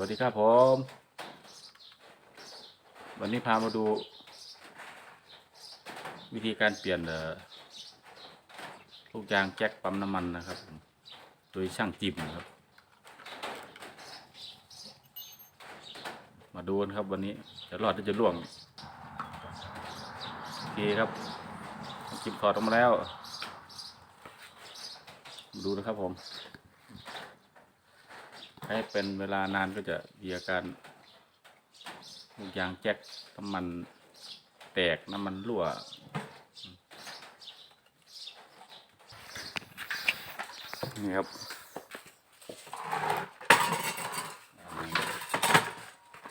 วัสดีครับผม วันนี้พามาดู วิธีการเปลี่ยนลูกยางแจ็คปั๊มน้ำมันนะครับ โดยช่างจิมครับ มาดูกันครับวันนี้จะรอดหรือจะล่วงโอเคครับจิมถอดออกมาแล้ว ดูนะครับผม ให้เป็นเวลานานก็จะมีอาการลูกยางแจ็คน้ำมันแตกน้ำมันรั่วนี่ครับ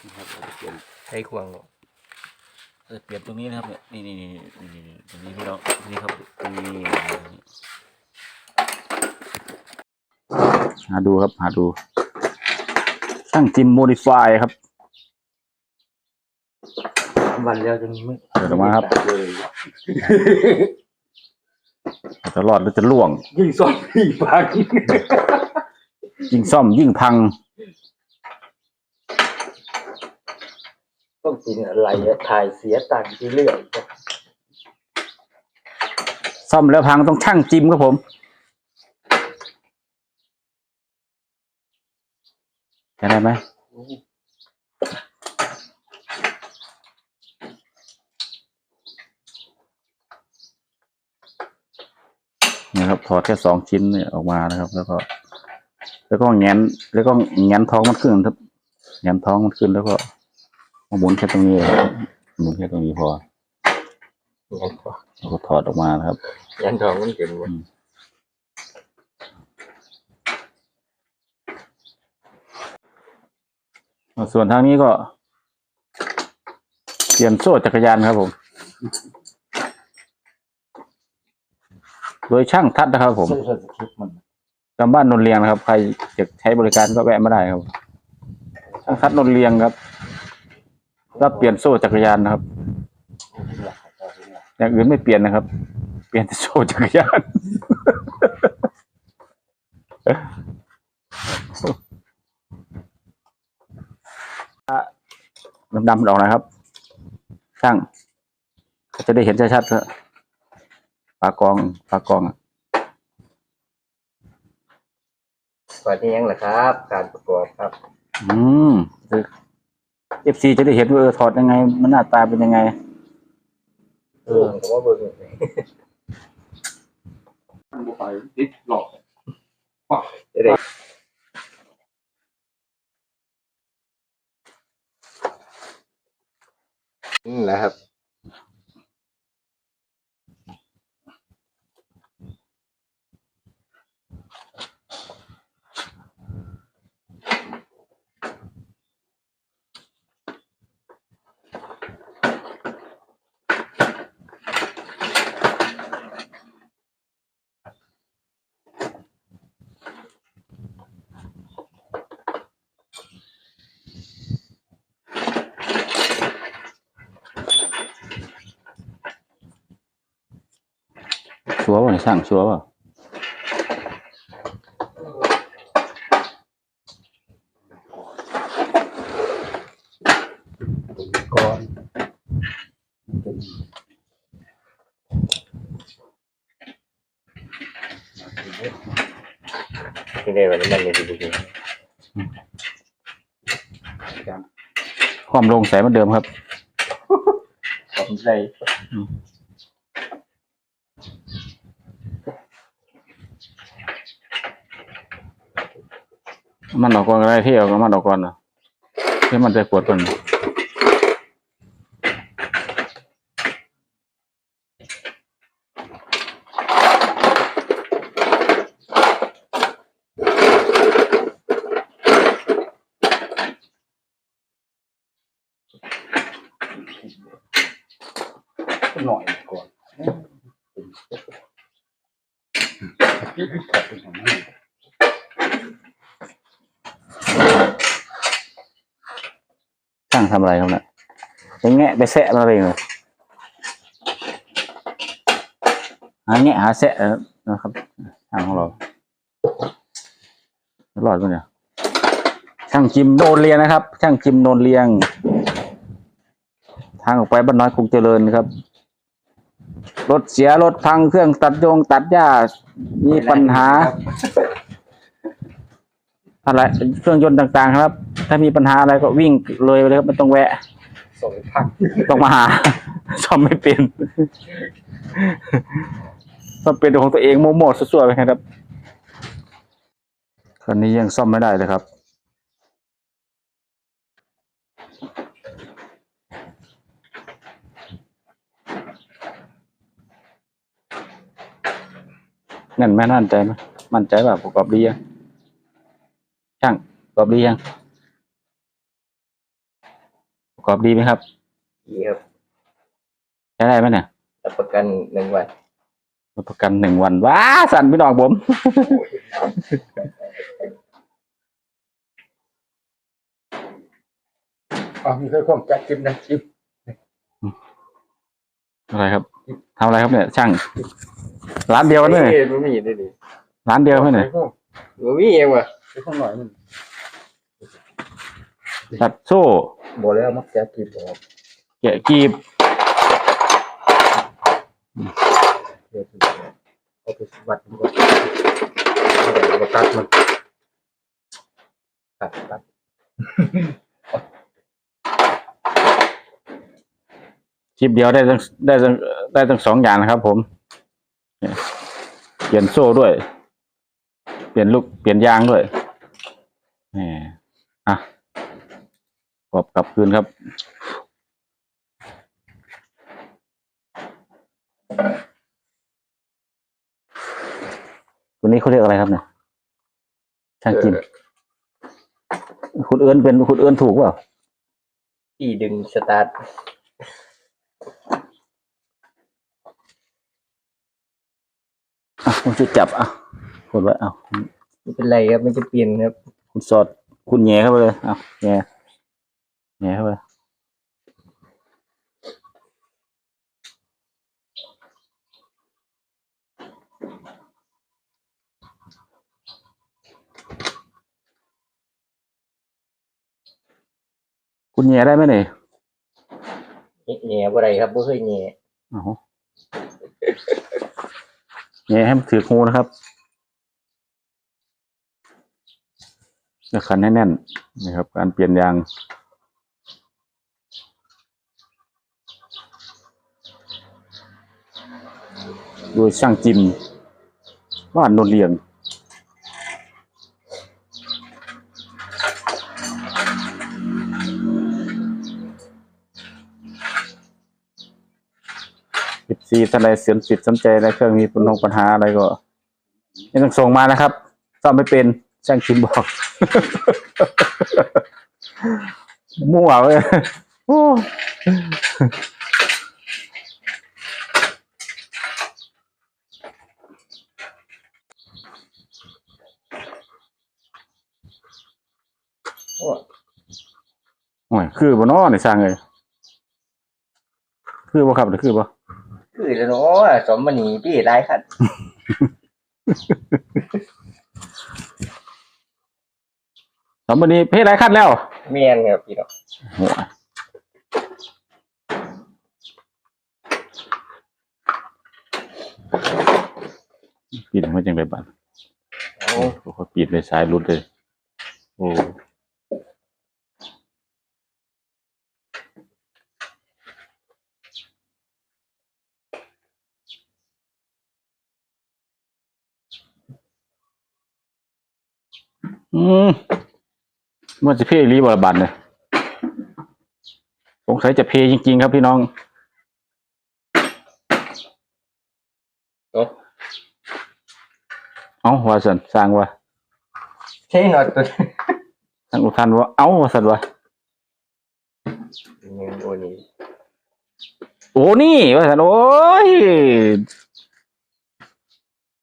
นี่ครับเราจะเปลี่ยนใช้ควงเราจะเปลี่ยนตรงนี้นะครับเนี่ยนี่นี่นี่นี่นี่ตรงนี้พี่น้องนี่ครับตรงนี้หาดูครับหาดู ช่างจิมโมดิฟายครับ วันแล้วจนไม่เปิดออกมาครับ เลยจะรอดหรือจะล่วง ยิ่งซ่อนยิ่งพังยิ่งซ่อมยิ่งพัง ต้องกินอะไรอะถ่ายเสียตังค์ที่เรื่อยซ่อมแล้วพังต้องช่างจิมครับผม จะได้ไหมนี่ครับถอดแค่สองชิ้นเนี่ยออกมานะครับ แล้วก็ แล้วก็แงนแล้วก็แงนท้องมันขึ้นครับแงนท้องมันขึ้นแล้วก็มาหมุนแค่ตรงนี้เลยครับหมุนแค่ตรงนี้พอยันทองแล้วก็ถอดออกมานะครับยันทองมันเกินหมด ส่วนทางนี้ก็ เปลี่ยนโซ่จักรยานครับผม โดยช่างทัดนะครับผมเส้นสคริปต์มันจำบ้านนนเรียงนะครับ ใครจะใช้บริการก็แวะมาได้ครับ ช่างทัดนนเรียงครับ รับเปลี่ยนโซ่จักรยานนะครับ อย่างอื่นไม่เปลี่ยนนะครับ เปลี่ยนแต่โซ่จักรยาน ดำๆมันออกนะครับ ช่างก็จะได้เห็นชัดๆครับปากกองปากกองอะก่อนที่ยังล่ะครับ การประกอบครับ อืมเอฟซีจะได้เห็นว่าเออถอดยังไง มันหน้าตาเป็นยังไง เออผมว่าเบิ่งไปติดหลอกจะได้นี่แหละครับชัวร์ป่ะเนี่ยช่างชัวร์ป่ะก่ อ นที่ได้วันนี้มันเลยดีดีความลงใสเหมือนเดิมครับ ผมใจ มันออกก่อนก็ได้ที่ออามันออกก่อนนะที่มันจะปวดก่อน ช่างทำอะไรครับเนี่ยไปแงะไปแสะมาเองเลยหาแงะหาแสะนะครับช่างของเรารอดปะเนี่ยช่างจิมโนนเลียงนะครับ ช่างจิมโนนเลียง ทางออกไปบ้านน้อยคงเจริญครับ รถเสียรถพังเครื่องตัดโยงตัดหญ้ามีปัญหาอะไรเครื่องยนต์ต่างๆครับ ถ้ามีปัญหาอะไรก็วิ่งเลยไปเลยครับไม่ต้องแวะส่งพักต้องมาหาซ่อมไม่เป็นซ่อมเป็นของตัวเองโมโม่สั่วๆไปครับคันนี้ยังซ่อมไม่ได้เลยครับนั่นแม่นั่นใจไหมมั่นใจว่าประกอบดียังช่างประกอบดียัง ประกอบดีไหมครับดีครับใช้ได้ไหมเนี่ยรับประกันหนึ่งวันรับประกันหนึ่งวันว้าสั่นพี่น้องผมอ๋อมีเคยความจัดจิบนะจิบอะไรครับทำอะไรครับเนี่ยช่าง ร้านเดียวกันเนี่ยเอ้ยมันมีด้วยดิร้านเดียวกันเนี่ยมันมีเองว่ะไปข้างหน่อยมัน ตัดโซ่บอกแล้วมักจัดจิบบอกแกะกีบเดี๋ยวเอาไปวัดมันก่อนเอาไปตัดมันตัดตัดคลิปเดียวได้ตั้งได้ตั้งได้ตั้งสองอย่างนะครับ ผมเนี่ยเปลี่ยนโซ่ด้วย เปลี่ยนลูกเปลี่ยนยางด้วยแหมอะกร อบกลับคืนครับ ตัวนี้เขาเรียกอะไรครับเนี่ยช่างจิมคุณเอิญเป็นคุณเอิญถูกเปล่าที่ดึงสตาร์ทอะผมจะจับอะกดไว้อะไม่เป็นไรครับมันจะเปลี่ยนครับ คุณสอดคุณแหย่เข้าไปเลยอะแห ย่แหย่เข้าไปคุณแหย่ได้ไหมเนี่ยแหน่บ่ไรครับบ่เคยแหน่อ๋อแหย่ให้มันถือหูนะครับจะขันให้แน่นนะครับ การเปลี่ยนยาง โดยช่างจิม บ้านนนเลียงสิบสี่ท่านใดเสียนสิทธิ์สนใจในเครื่องมีปัญหาปัญหาอะไรก็ไม่ต้องส่งมานะครับซ่อมไม่เป็นช่างชิมบอก มั่วเลยโอ้ โอ้ยคือบ่เน้อนี่สร้างเลยคือบ่ครับหรือคือบ่คือแล้วเนาะสมมันนี่พี่หลายคันสามวันนี้เพศไรขั้นแล้วแม่นครับพี่น้องโอ้ยปิดไม่จังเลยบัดโอ้โอ้เขาปิดเลยสายรุดเลย โอ้ อืมมันจะเพรีบรบันเนี่ยสงสัยจะเพจริงๆครับพี่น้องโอ้เอ้าว่าสันสร้างว่าใช่หน่อยตัวสร้างอุทานว่าเอ้าว่าสันว่าหนึ่งโอ้นี่โอ้นี่ว่าสันโอ้ย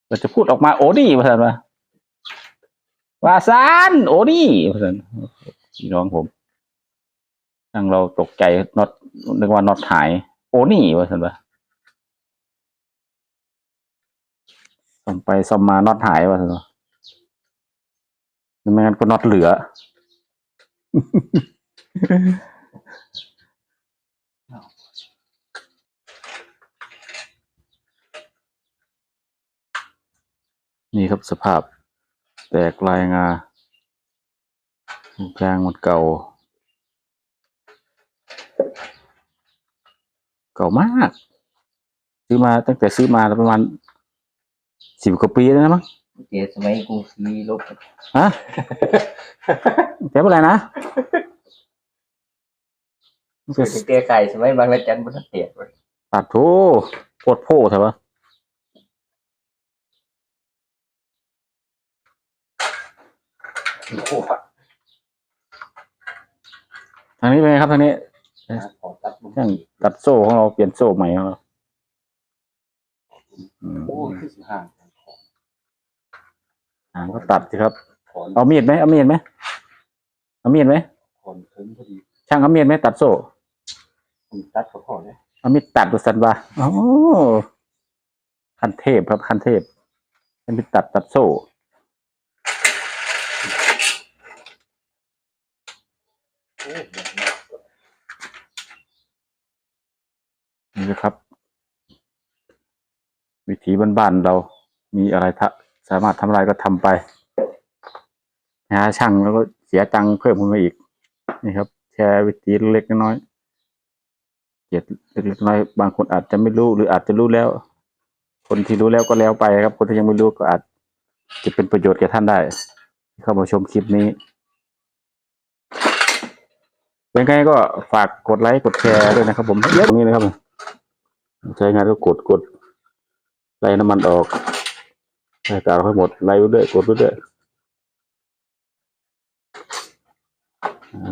เราจะพูดออกมาโอ้นี่ว่าสันว่า ว่าสันโอ้นี่วาสันพี่น้องผมทางเราตกใจน็อตนึกว่าน็อตหาย โอ้นี่ว่าสันว่าซ่อมไปซ่อมมาน็อตหายว่าสันว่าไม่งั้นก็น็อตเหลือนี่ครับสภาพ แตกลายงายางมันเก่า เก่ามาก ซื้อมาตั้งแต่ซื้อมาแล้วประมาณสิบกว่าปีแล้วนะมั้งเกสมัยกรุงศรีลบฮะแกเป็นอะไรนะเกิดเกไก่สมัยบางระจันบนเตียดตัดโถโคตรโพเถอะวะ ทางนี้เป็นไงครับทางนี้ขอตัดมันช่างตัดโซ่ของเราเปลี่ยนโซ่ใหม่ของเราอืมโอ้คือสิห่างกันขออ่าก็ตัดสิครับขอนเอามีดไหมเอามีดไหมเอามีดไหมขอนเคิ้มพอดีช่างเอามีดไหมตัดโซ่ผมตัดเขาขอเนี่ยเอามีดตัดตัวสันวะโอ้คันเทพครับคันเทพเอามีดตัดตัดโซ่ นี่นะครับ วิถีบ้านๆเรามีอะไรทะสามารถทำอะไรก็ทำไปหาช่างแล้วก็เสียตังค์เพิ่มขึ้นมาอีก นี่ครับ แชร์วิธีเล็กน้อยเกียเล็กน้อยบางคนอาจจะไม่รู้หรืออาจจะรู้แล้ว คนที่รู้แล้วก็แล้วไปครับ คนที่ยังไม่รู้ก็อาจจะเป็นประโยชน์แก่ท่านได้ที่เข้ามาชมคลิปนี้เป็นไงก็ฝากกดไลค์กดแชร์ด้วยนะครับผมเยอะตรงนี้นะครับ ใช้งานก็กดกดไล่น้ำมันออกใส่กาวให้หมดไล่ไปเรื่อยกดไปเรื่อย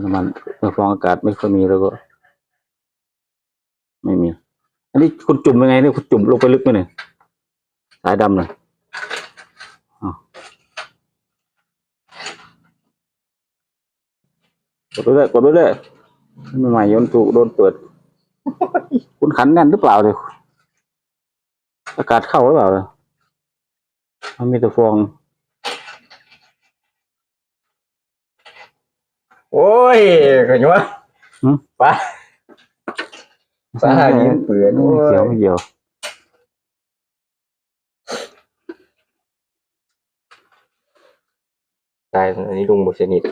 น้ำมันเมื่อฟองอากาศไม่ค่อยมีแล้วก็ ไม่มี อันนี้คุณจุ่มยังไงเนี่ยคุณจุ่มลงไปลึกไหมเนี่ยสายดำเลยกดไปเรื่อยกดไปเรื่อยใหม่โยนถูกโดนเปิด คุณขันแน่นหรือเปล่าเลยอากาศเข้าหรือเปล่าเลยมันมีแต่ฟอง โอ้ยขยัวหืมป้าป้ายิ้มเปลือนไม่เกี่ยวไม่เกี่ยวตายอันนี้ลุงบุษนิด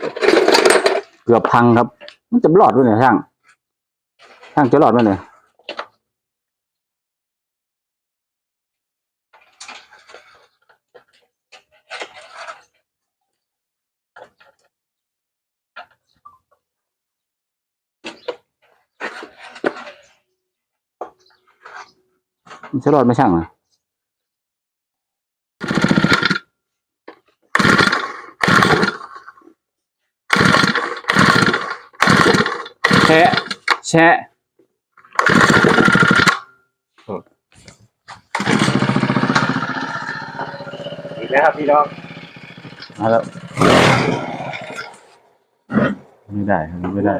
เกือบพังครับ มันจะรอดด้วยเนี่ยช่าง ช่างจะรอดไหมเนี่ยมันจะรอดไหมช่างอะแชะแชะ อีกแล้วครับพี่น้องมาแล้ว ไม่ได้ครับไม่ได้